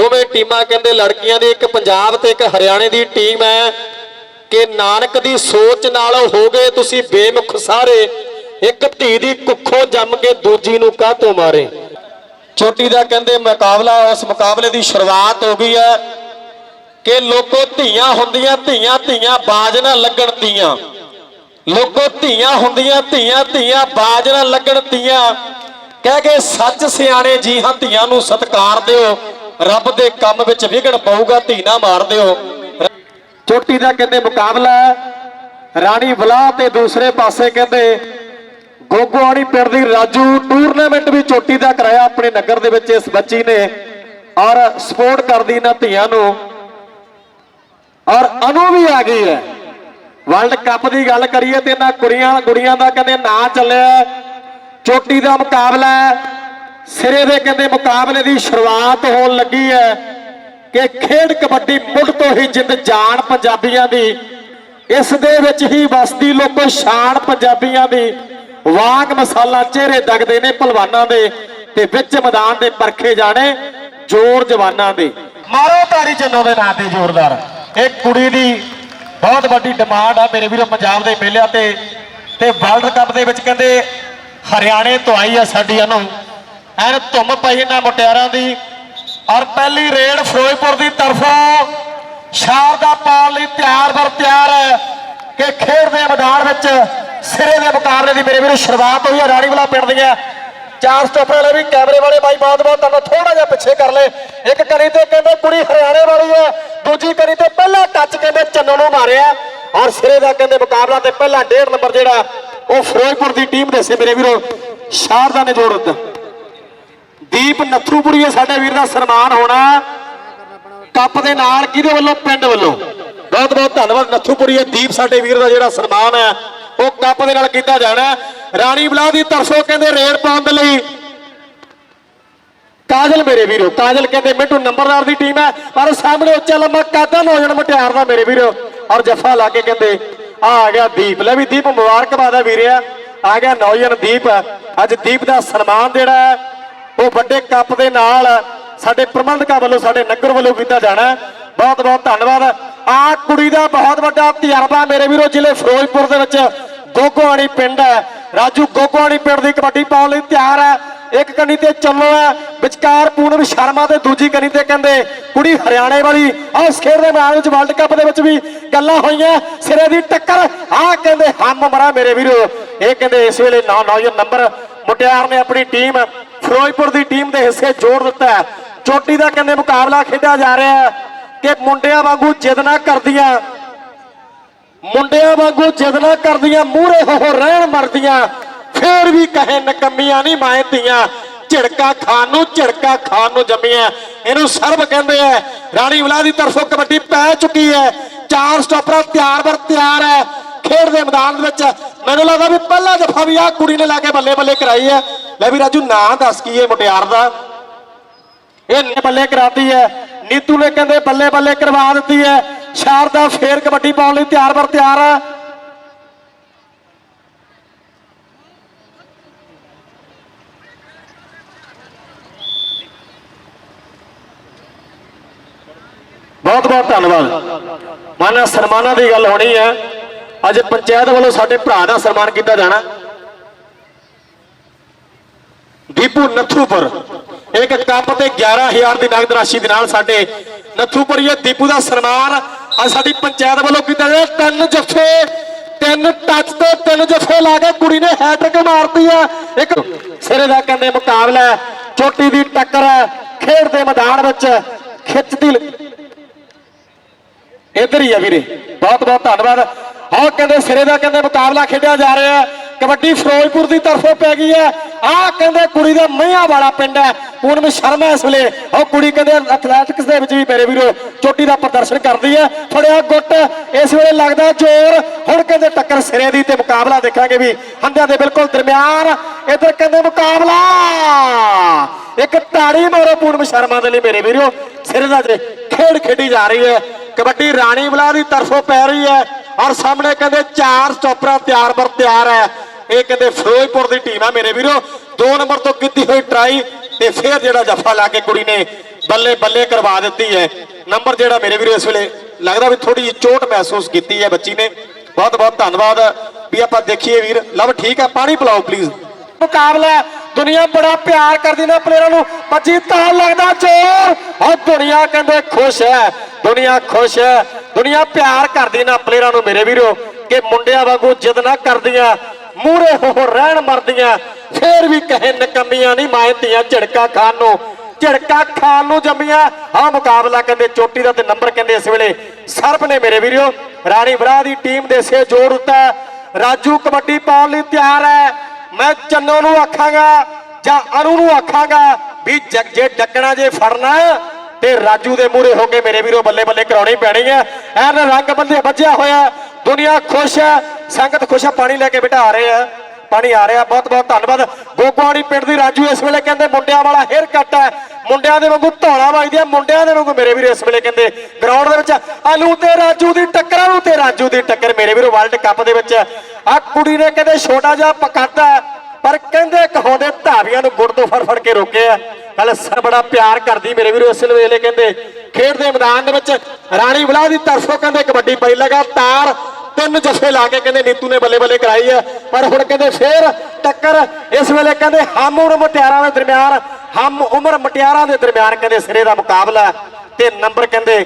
ਦੋਵੇਂ ਟੀਮਾਂ ਕਹਿੰਦੇ ਲੜਕੀਆਂ ਦੀ, ਇੱਕ ਪੰਜਾਬ ਤੇ ਇੱਕ ਹਰਿਆਣੇ ਦੀ ਟੀਮ ਹੈ। ਕਿ ਨਾਨਕ ਦੀ ਸੋਚ ਨਾਲ ਹੋ ਗਏ ਤੁਸੀਂ ਬੇਮੁਖ ਸਾਰੇ, ਇੱਕ ਧੀ ਦੀ ਕੁੱਖੋਂ ਜੰਮ ਕੇ ਦੂਜੀ ਨੂੰ ਕਾਹਤੋਂ ਮਾਰੇ? ਚੋਟੀ ਦਾ ਕਹਿੰਦੇ ਮੁਕਾਬਲਾ, ਉਸ ਮੁਕਾਬਲੇ ਦੀ ਸ਼ੁਰੂਆਤ ਹੋ ਗਈ ਹੈ ਕਿ ਲੋਕੋ ਧੀਆਂ ਹੁੰਦੀਆਂ, ਧੀਆਂ ਧੀਆਂ ਬਾਜ ਨਾ ਲੱਗਣ ਧੀਆਂ ਲੋਕੋ ਧੀਆਂ ਹੁੰਦੀਆਂ, ਧੀਆਂ ਧੀਆਂ ਬਾਜ ਨਾ ਲੱਗਣ ਧੀਆਂ ਕਹਿ ਕੇ ਸੱਚ ਸਿਆਣੇ ਜੀ ਹਾਂ ਧੀਆਂ ਨੂੰ ਸਤਿਕਾਰ ਦਿਓ। ਰੱਬ ਦੇ ਕੰਮ ਵਿੱਚ ਵਿਗੜ ਪਊਗਾ, ਧੀ ਨਾ ਮਾਰ ਚੋਟੀ ਦਾ ਕਹਿੰਦੇ ਮੁਕਾਬਲਾ ਰਾਣੀ ਬਲਾ ਤੇ ਦੂਸਰੇ ਪਾਸੇ ਕਹਿੰਦੇ ਗੋਗੋਆਣੀ ਪਿੰਡ ਦੀ ਰਾਜੂ ਟੂਰਨਾਮੈਂਟ ਵੀ ਚੋਟੀ ਦਾ ਕਰਾਇਆ ਆਪਣੇ ਨਗਰ ਦੇ ਵਿੱਚ ਇਸ ਬੱਚੀ ਨੇ। ਔਰ ਸਪੋਰਟ ਕਰਦੀ ਇਹਨਾਂ ਧੀਆਂ ਨੂੰ। ਔਰ ਅਨੂ ਵੀ ਆ ਗਈ ਹੈ। ਵਰਲਡ ਕੱਪ ਦੀ ਗੱਲ ਕਰੀਏ ਤੇ ਇਹਨਾਂ ਕੁੜੀਆਂ ਕੁੜੀਆਂ ਦਾ ਕਹਿੰਦੇ ਨਾਂ ਚੱਲਿਆ। ਚੋਟੀ ਦਾ ਮੁਕਾਬਲਾ ਸਿਰੇ ਦੇ ਕਹਿੰਦੇ ਮੁਕਾਬਲੇ ਦੀ ਸ਼ੁਰੂਆਤ ਹੋਣ ਲੱਗੀ ਹੈ ਕਿ ਖੇਡ ਕਬੱਡੀ ਮੁੱਢ ਤੋਂ ਹੀ ਜਿੰਦ ਜਾਨ ਪੰਜਾਬੀਆਂ ਦੀ, ਇਸ ਦੇ ਵਿੱਚ ਹੀ ਵਸਦੀ ਲੋਕੋ ਸ਼ਾਨ ਪੰਜਾਬੀਆਂ ਦੀ। ਵਾਂਗ ਮਸਾਲਾ ਚਿਹਰੇ ਦਗਦੇ ਨੇ ਪਹਿਲਵਾਨਾਂ ਦੇ ਤੇ ਵਿੱਚ ਮੈਦਾਨ ਦੇ ਪਰਖੇ ਜਾਣੇ ਜ਼ੋਰ ਜਵਾਨਾਂ ਦੇ। ਮਾਰੋ ਤਾੜੀ ਚੰਨੋ ਦੇ ਨਾਂ ਤੇ ਜ਼ੋਰਦਾਰ। ਇਹ ਕੁੜੀ ਦੀ ਬਹੁਤ ਵੱਡੀ ਡਿਮਾਂਡ ਆ ਮੇਰੇ ਵੀਰੋ ਪੰਜਾਬ ਦੇ ਮੇਲਿਆਂ ਤੇ ਤੇ ਵਰਲਡ ਕੱਪ ਦੇ ਵਿੱਚ ਕਹਿੰਦੇ ਹਰਿਆਣੇ ਤੋਂ ਆਈ ਆ ਸਾਡੀ ਨੂੰ। ਐਨ ਧੁੰਮ ਪਈ ਇਹਨਾਂ ਮੁਟਿਆਰਾਂ ਦੀ। ਔਰ ਪਹਿਲੀ ਰੇਡ ਫਿਰੋਜ਼ਪੁਰ ਦੀ ਤਰਫੋਂ ਸ਼ਾਰਦਾ ਪਾਉਣ ਲਈ ਤਿਆਰ ਬਰ ਤਿਆਰ ਹੈ ਕਿ ਖੇਡ ਦੇ ਮੈਦਾਨ ਵਿੱਚ ਸਿਰੇ ਦੇ ਮੁਕਾਬਲੇ ਦੀ ਮੇਰੇ ਵੀਰੋ ਸ਼ੁਰੂਆਤ ਹੋਈ ਹੈ, ਰਾਣੀਵਾਲਾ ਪਿੰਡ ਦੀਆਂ। ਚਾਰ ਸਟਾਪਰ ਵਾਲੇ ਵੀ ਕੈਮਰੇ ਵਾਲੇ ਬਾਈ ਬਹੁਤ ਬਹੁਤ ਤੁਹਾਨੂੰ ਥੋੜਾ ਜਿਹਾ ਪਿੱਛੇ ਕਰ ਲੈ ਇੱਕ ਕਰੀ ਤੇ ਕਹਿੰਦੇ ਕੁੜੀ ਹਰਿਆਣੇ ਵਾਲੀ ਹੈ, ਦੂਜੀ ਕਰੀ ਤੇ ਪਹਿਲਾ ਟੱਚ ਕਹਿੰਦੇ ਚੰਨੋ ਨੂੰ ਮਾਰਿਆ। ਔਰ ਸਿਰੇ ਦਾ ਕਹਿੰਦੇ ਮੁਕਾਬਲਾ ਤੇ ਪਹਿਲਾ ਡੇਢ ਨੰਬਰ ਜਿਹੜਾ ਉਹ ਫਿਰੋਜ਼ਪੁਰ ਦੀ ਟੀਮ ਦੇ ਸੇ ਮੇਰੇ ਵੀਰੋ, ਸ਼ਾਰਦਾ ਨੇ ਜੋੜ ਦਿੱਤਾ। ਦੀਪ ਨੱਥੂਪੁਰੀਏ ਸਾਡੇ ਵੀਰ ਦਾ ਸਨਮਾਨ ਹੋਣਾ। ਕੱਪ ਦੇ ਨਾਲ ਕਿਹਦੇ ਵੱਲੋਂ? ਪਿੰਡ ਵੱਲੋਂ। ਬਹੁਤ ਬਹੁਤ ਧੰਨਵਾਦ ਨੱਥੂਪੁਰੀਏ ਦੀਪ ਸਾਡੇ ਵੀਰ ਦਾ ਜਿਹੜਾ ਸਨਮਾਨ ਹੈ ਉਹ ਕੱਪ ਦੇ ਨਾਲ ਕੀਤਾ ਜਾਣਾ। ਰਾਣੀ ਬਲਾ ਦੀ ਤਰਫੋਂ ਕਹਿੰਦੇ ਰੇਡ ਪਾਉਣ ਦੇ ਲਈ। ਕਾਜਲ ਮੇਰੇ ਵੀਰੋ ਕਾਜਲ ਕਹਿੰਦੇ ਮਿੰਟੂ ਨੰਬਰਦਾਰ ਦੀ ਟੀਮ ਹੈ। ਪਰ ਸਾਹਮਣੇ ਉੱਚਾ ਲੰਮਾ ਕਾਦਾ ਨੌਜਣ ਮਟਿਆਰ ਦਾ ਮੇਰੇ ਵੀਰੋ। ਔਰ ਜੱਫਾ ਲਾ ਕੇ ਕਹਿੰਦੇ ਆ ਆ ਗਿਆ ਦੀਪ। ਲੈ ਵੀ ਦੀਪ ਮੁਬਾਰਕਬਾਦ ਹੈ ਵੀਰਿਆ। ਆ ਗਿਆ ਨੌਜਣ ਦੀਪ। ਅੱਜ ਦੀਪ ਦਾ ਸਨਮਾਨ ਜਿਹੜਾ ਹੈ ਉਹ ਵੱਡੇ ਕੱਪ ਦੇ ਨਾਲ ਸਾਡੇ ਪ੍ਰਬੰਧਕਾਂ ਵੱਲੋਂ, ਸਾਡੇ ਨਗਰ ਵੱਲੋਂ ਕੀਤਾ ਜਾਣਾ ਬਹੁਤ ਬਹੁਤ ਧੰਨਵਾਦ। ਆ ਕੁੜੀ ਦਾ ਬਹੁਤ ਵੱਡਾ ਤਜਰਬਾ ਮੇਰੇ ਵੀਰੋ, ਜ਼ਿਲ੍ਹੇ ਫਿਰੋਜ਼ਪੁਰ ਦੇ ਵਿੱਚ ਗੋਗੋਆਣੀ ਪਿੰਡ ਹੈ। ਰਾਜੂ ਗੋਗੋਆਣੀ ਪਿੰਡ ਦੀ ਕਬੱਡੀ ਪਾਉਣ ਲਈ ਤਿਆਰ ਹੈ। ਇੱਕ ਕੰਨੀ ਤੇ ਚੱਲੋ ਹੈ। ਵਿਚਕਾਰ ਪੂਨਮ ਸ਼ਰਮਾ ਤੇ ਦੂਜੀ ਕੰਨੀ ਤੇ ਕਹਿੰਦੇ, ਕੁੜੀ ਹਰਿਆਣੇ ਵਾਲੀ, ਆਹ ਖੇਡ ਦੇ ਮੈਦਾਨ ਵਿੱਚ ਵਰਲਡ ਕੱਪ ਦੇ ਵਿੱਚ ਵੀ ਗੱਲਾਂ ਹੋਈਆਂ, ਸਿਰੇ ਦੀ ਟੱਕਰ, ਆਹ ਕਹਿੰਦੇ, ਹਮ ਮਰਾ ਮੇਰੇ ਵੀਰੋ। ਇਹ ਕਹਿੰਦੇ, ਇਸ ਵੇਲੇ ਨੌ ਨੌਜਵਾਨ ਨੰਬਰ ਮੁਟਿਆਰ ਨੇ ਆਪਣੀ ਟੀਮ, ਫਿਰੋਜ਼ਪੁਰ ਦੀ ਟੀਮ ਦੇ ਹਿੱਸੇ ਜੋੜ ਦਿੱਤਾ ਹੈ। ਚੋਟੀ ਦਾ ਕਹਿੰਦੇ, ਮੁਕਾਬਲਾ ਖੇਡਿਆ ਜਾ ਰਿਹਾ ਹੈ ਕਿ ਮੁੰਡਿਆਂ ਵਾਂਗੂ ਜਿੱਦ ਨਾ ਕਰਦੀਆਂ, ਮੁੰਡਿਆਂ ਵਾਂਗੂ ਜਿੱਦ ਨਾ ਕਰਦੀਆਂ, ਮੂਹਰੇ ਹੋ ਰਹਿਣ ਮਰਦੀਆਂ। ਫੇਰ ਵੀ ਕਹੇ, ਨਕੰਮੀਆਂ ਨਹੀਂ ਮਾਏ ਧੀਆਂ। ਝਿੜਕਾ ਖਾਨ ਨੂੰ, ਝਿੜਕਾ ਖਾਨ ਨੂੰ ਜੰਮੀਆਂ। ਇਹਨੂੰ ਸਰਬ ਕਹਿੰਦੇ ਆ। ਰਾਣੀ ਵਲਾ ਦੀ ਤਰਫੋਂ ਕਬੱਡੀ ਪੈ ਚੁੱਕੀ ਹੈ। ਚਾਰ ਸਟਾਪਰਾਂ ਤਿਆਰ ਬਰ ਤਿਆਰ ਹੈ। ਖੇਡ ਦੇ ਮੈਦਾਨ ਦੇ ਵਿੱਚ। ਮੈਨੂੰ ਲੱਗਦਾ ਵੀ ਪਹਿਲਾ ਜਫਾ ਵੀ ਆ ਕੁੜੀ ਨੇ ਲਾ ਕੇ ਬੱਲੇ ਬੱਲੇ ਕਰਾਈ ਹੈ। ਲੈ ਵੀ ਰਾਜੂ, ਨਾਂ ਦੱਸ ਕੀ ਹੈ ਮੁਟਿਆਰ ਦਾ? ਇਹ ਨੇ ਬੱਲੇ ਕਰਾਤੀ ਹੈ। ਨੀਤੂ ਨੇ ਕਹਿੰਦੇ ਬੱਲੇ ਬੱਲੇ ਕਰਵਾ ਦਿੱਤੀ ਹੈ। ਸ਼ਾਰਦਾ ਫੇਰ ਕਬੱਡੀ ਪਾਉਣ ਲਈ ਤਿਆਰ ਬਰ ਤਿਆਰ ਹੈ। ਬਹੁਤ ਬਹੁਤ ਧੰਨਵਾਦ। ਮਾਨਾ ਸਨਮਾਨਾਂ ਦੀ ਗੱਲ ਹੋਣੀ ਹੈ। ਅੱਜ ਪੰਚਾਇਤ ਵੱਲੋਂ ਸਾਡੇ ਭਰਾ ਦਾ ਸਨਮਾਨ ਕੀਤਾ ਜਾਣਾ। ਦੀਪੂ ਨੱਥੂਪੁਰ, ਇੱਕ ਕੱਪ ਤੇ 11000 ਦੀ ਨਗਦ ਰਾਸ਼ੀ ਦੇ ਨਾਲ ਸਾਡੇ ਨੱਥੂਪੁਰ ਦੀਪੂ ਦਾ ਸਨਮਾਨ ਅੱਜ ਸਾਡੀ ਪੰਚਾਇਤ ਵੱਲੋਂ ਕੀਤਾ ਗਿਆ ਤਿੰਨ ਜੱਫੇ, ਤਿੰਨ ਟੱਚ ਤੇ ਤਿੰਨ ਜੱਫੇ ਲਾ ਕੇ ਕੁੜੀ ਨੇ ਹੈਟ੍ਰਿਕ ਮਾਰਤੀ ਆ ਇੱਕ ਸਿਰੇ ਦਾ ਕਹਿੰਦੇ ਮੁਕਾਬਲਾ ਚੋਟੀ ਦੀ ਟੱਕਰ ਹੈ। ਖੇਡ ਦੇ ਮੈਦਾਨ ਵਿੱਚ ਖਿੱਚਦੀ ਇੱਧਰ ਹੀ ਆ ਵੀਰੇ। ਬਹੁਤ ਬਹੁਤ ਧੰਨਵਾਦ। ਆਹ ਕਹਿੰਦੇ ਸਿਰੇ ਦਾ ਕਹਿੰਦੇ ਮੁਕਾਬਲਾ ਖੇਡਿਆ ਜਾ ਰਿਹਾ ਕਬੱਡੀ ਫਿਰੋਜ਼ਪੁਰ ਦੀ ਤਰਫੋਂ ਪੈ ਗਈ ਹੈ। ਆਹ ਕਹਿੰਦੇ ਕੁੜੀ ਦਾ ਮਈਆਂ ਵਾਲਾ ਪਿੰਡ ਹੈ। ਪੂਨਮ ਸ਼ਰਮਾ ਇਸ ਵੇਲੇ। ਉਹ ਕੁੜੀ ਕਹਿੰਦੇ ਐਥਲੈਟਿਕਸ ਦੇ ਵਿੱਚ ਵੀ ਮੇਰੇ ਵੀਰੋ, ਚੋਟੀ ਦਾ ਪ੍ਰਦਰਸ਼ਨ ਕਰਦੀ ਹੈ। ਫੜਿਆ ਗੁੱਟ। ਇਸ ਵੇਲੇ ਲੱਗਦਾ ਜ਼ੋਰ। ਹੁਣ ਕਹਿੰਦੇ ਟੱਕਰ ਸਿਰੇ ਦੀ ਤੇ ਮੁਕਾਬਲਾ ਦੇਖਾਂਗੇ ਵੀ ਹੰਦਿਆਂ ਦੇ ਬਿਲਕੁਲ ਦਰਮਿਆਨ। ਇੱਧਰ ਕਹਿੰਦੇ ਮੁਕਾਬਲਾ। ਇੱਕ ਤਾੜੀ ਮਾਰੋ ਪੂਨਮ ਸ਼ਰਮਾ ਦੇ ਲਈ ਮੇਰੇ ਵੀਰੋ। ਸਿਰੇ ਦਾ ਜੇ ਖੇਡ ਖੇਡੀ ਜਾ ਰਹੀ ਹੈ। ਕਬੱਡੀ ਰਾਣੀ ਬਲਾ ਦੀ ਤਰਫੋਂ ਪੈ ਰਹੀ ਹੈ ਔਰ ਸਾਹਮਣੇ ਕਹਿੰਦੇ ਚਾਰ ਸਟਾਪਰਾਂ ਤਿਆਰ ਬਰ ਤਿਆਰ ਹੈ। ਇਹ ਕਹਿੰਦੇ ਫਿਰੋਜ਼ਪੁਰ ਦੀ ਟੀਮ ਹੈ ਮੇਰੇ ਵੀਰੋ। 2 ਨੰਬਰ ਤੋਂ ਕੀਤੀ ਹੋਈ ਟਰਾਈ ਤੇ ਫੇਰ ਜਿਹੜਾ ਜੱਫਾ ਲਾ ਕੇ ਕੁੜੀ ਨੇ ਬੱਲੇ ਬੱਲੇ ਕਰਵਾ ਦਿੱਤੀ ਹੈ। ਨੰਬਰ ਜਿਹੜਾ ਮੇਰੇ ਵੀਰੋ ਇਸ ਵੇਲੇ ਲੱਗਦਾ ਵੀ ਥੋੜੀ ਜਿਹੀ ਚੋਟ ਮਹਿਸੂਸ ਕੀਤੀ ਹੈ ਬੱਚੀ ਨੇ। ਬਹੁਤ ਬਹੁਤ ਧੰਨਵਾਦ। ਵੀ ਆਪਾਂ ਦੇਖੀਏ ਵੀਰ। ਲਵ, ਠੀਕ ਹੈ, ਪਾਣੀ ਪਿਲਾਓ ਪਲੀਜ਼ ਮੁਕਾਬਲਾ ਹੈ। ਦੁਨੀਆ ਬੜਾ ਪਿਆਰ ਕਰਦੀ ਨਾ ਪਲੇਅਰਾਂ ਨੂੰ ਬੱਜੀ ਤਾਂ ਲੱਗਦਾ ਜ਼ੋਰ। ਔਰ ਦੁਨੀਆ ਕਹਿੰਦੇ ਖੁਸ਼ ਹੈ। ਦੁਨੀਆ ਖੁਸ਼ ਹੈ। ਦੁਨੀਆ ਪਿਆਰ ਕਰਦੀ ਨਾ ਪਲੇਅਰਾਂ ਨੂੰ, ਮੇਰੇ ਵੀਰੋ, ਕਿ ਮੁੰਡਿਆਂ ਵਾਂਗੂ ਜਿੱਦ ਨਾ ਕਰਦੀਆਂ ਮੂਰੇ ਹੋ ਰਹਿਣ ਮਰਦੀਆਂ। ਫੇਰ ਵੀ ਕਹੇ ਨਕਮੀਆਂ ਨਹੀਂ ਮਾਇਤੀਆਂ ਝੜਕਾ ਖਾਨ ਨੂੰ। ਝੜਕਾ ਖਾਨ ਨੂੰ ਜੰਮੀਆਂ। ਆ ਮੁਕਾਬਲਾ ਕਹਿੰਦੇ ਚੋਟੀ ਦਾ ਤੇ ਨੰਬਰ ਕਹਿੰਦੇ ਇਸ ਵੇਲੇ ਸਰਬ ਨੇ, ਮੇਰੇ ਵੀਰੋ। ਰਾਣੀ ਬਰਾ ਦੀ ਟੀਮ ਦੇ ਸੇ ਜੋਰ ਉੱਤਾ ਰਾਜੂ ਕਬੱਡੀ ਪਾਉਣ ਲਈ ਤਿਆਰ ਹੈ। ਮੈਂ ਚੰਨੋ ਨੂੰ ਆਖਾਂਗਾ ਜਾਂ ਅਨੂ ਨੂੰ ਆਖਾਂਗਾ ਵੀ ਜੇ ਡੱਕਣਾ ਜੇ ਫੜਨਾ ਤੇ ਰਾਜੂ ਦੇ ਮੂਹਰੇ ਹੋ ਕੇ ਮੇਰੇ ਵੀਰੋ ਬੱਲੇ ਬੱਲੇ ਕਰਾਉਣੀ ਪੈਣੀ ਹੈ। ਐਨ ਰੰਗ ਬੰਦੇ ਵੱਜਿਆ ਹੋਇਆ ਦੁਨੀਆ ਖੁਸ਼ ਹੈ, ਸੰਗਤ ਖੁਸ਼ ਹੈ, ਪਾਣੀ ਲੈ ਕੇ ਬਿਠਾ ਰਹੇ ਆ ਪਾਣੀ ਆ ਰਿਹਾ। ਬਹੁਤ ਬਹੁਤ ਧੰਨਵਾਦ। ਗੋਗਵਾਣੀ ਪਿੰਡ ਦੀ ਰਾਜੂ ਇਸ ਵੇਲੇ ਕਹਿੰਦੇ ਮੁੰਡਿਆਂ ਵਾਲਾ ਹੇਅਰ ਕੱਟ ਹੈ। ਮੁੰਡਿਆਂ ਦੇ ਵਾਂਗੂ ਧੌਲਾ ਵੱਜਦੀ ਹੈ ਮੁੰਡਿਆਂ ਦੇ ਵਾਂਗੂ ਮੇਰੇ ਵੀਰ ਇਸ ਵੇਲੇ ਕਹਿੰਦੇ ਗਰਾਊਂਡ ਦੇ ਵਿੱਚ ਅਨੂ ਤੇ ਰਾਜੂ ਦੀ ਟੱਕਰ ਅਨੂ ਤੇ ਰਾਜੂ ਦੀ ਟੱਕਰ, ਮੇਰੇ ਵੀਰੋ ਵਰਲਡ ਕੱਪ ਦੇ ਵਿੱਚ। ਆ ਕੁੜੀ ਨੇ ਕਹਿੰਦੇ ਛੋਟਾ ਜਿਹਾ ਪਕਾਤਾ ਪਰ ਕਹਿੰਦੇ ਕਹਾਉਂਦੇ ਧਾਵੀਆਂ ਨੂੰ ਗੁੜ ਤੋਂ ਫੜ ਫੜ ਕੇ ਰੋਕਿਆ ਕੱਲ ਸਰ ਬੜਾ ਪਿਆਰ ਕਰਦੀ ਮੇਰੇ ਵੀਰੋ ਇਸ ਵੇਲੇ ਕਹਿੰਦੇ। ਖੇਡ ਦੇ ਮੈਦਾਨ ਦੇ ਵਿੱਚ ਰਾਣੀ ਬਲਾ ਦੀ ਤਰਫੋਂ ਕਹਿੰਦੇ ਕਬੱਡੀ ਪਈ ਲਗਾਤਾਰ। ਤਿੰਨ ਜਫੇ ਲਾ ਕੇ ਕਹਿੰਦੇ ਨੀਤੂ ਨੇ ਬੱਲੇ ਬੱਲੇ ਕਰਾਈ ਹੈ ਪਰ ਹੁਣ ਕਹਿੰਦੇ ਫੇਰ ਟੱਕਰ, ਇਸ ਵੇਲੇ ਕਹਿੰਦੇ ਹਮ ਉਮਰ ਮਟਿਆਰਾਂ ਦੇ ਦਰਮਿਆਨ, ਹਮ ਉਮਰ ਮਟਿਆਰਾਂ ਦੇ ਦਰਮਿਆਨ ਕਹਿੰਦੇ ਸਿਰੇ ਦਾ ਮੁਕਾਬਲਾ ਤੇ ਨੰਬਰ ਕਹਿੰਦੇ,